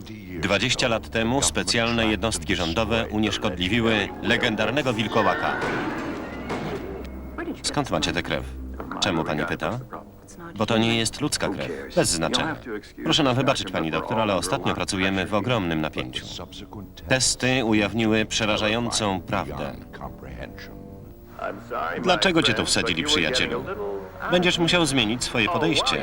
20 lat temu specjalne jednostki rządowe unieszkodliwiły legendarnego wilkołaka. Skąd macie tę krew? Czemu pani pyta? Bo to nie jest ludzka krew. Bez znaczenia. Proszę nam wybaczyć, pani doktor, ale ostatnio pracujemy w ogromnym napięciu. Testy ujawniły przerażającą prawdę. Dlaczego cię tu wsadzili, przyjacielu? Będziesz musiał zmienić swoje podejście.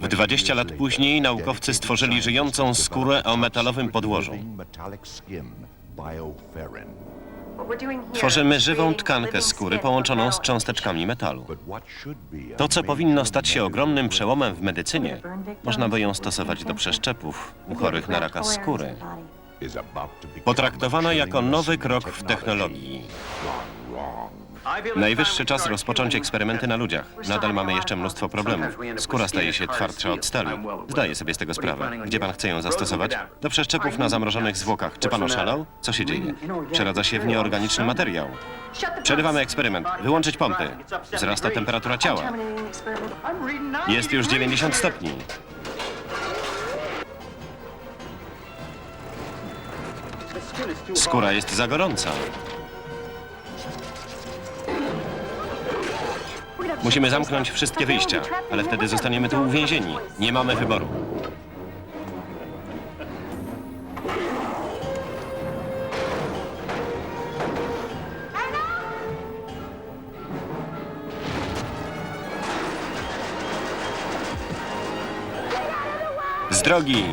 W 20 lat później naukowcy stworzyli żyjącą skórę o metalowym podłożu. Tworzymy żywą tkankę skóry połączoną z cząsteczkami metalu. To, co powinno stać się ogromnym przełomem w medycynie, można by ją stosować do przeszczepów u chorych na raka skóry. Potraktowano jako nowy krok w technologii. Najwyższy czas rozpocząć eksperymenty na ludziach. Nadal mamy jeszcze mnóstwo problemów. Skóra staje się twardsza od stali. Zdaję sobie z tego sprawę. Gdzie pan chce ją zastosować? Do przeszczepów na zamrożonych zwłokach. Czy pan oszalał? Co się dzieje? Przeradza się w nieorganiczny materiał. Przerywamy eksperyment. Wyłączyć pompy. Wzrasta temperatura ciała. Jest już 90 stopni. Skóra jest za gorąca. Musimy zamknąć wszystkie wyjścia, ale wtedy zostaniemy tu uwięzieni. Nie mamy wyboru. Z drogi!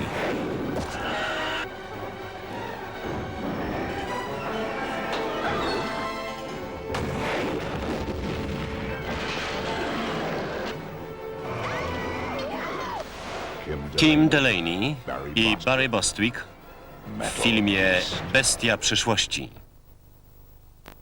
Kim Delaney i Barry Bostwick w filmie Bestia przyszłości.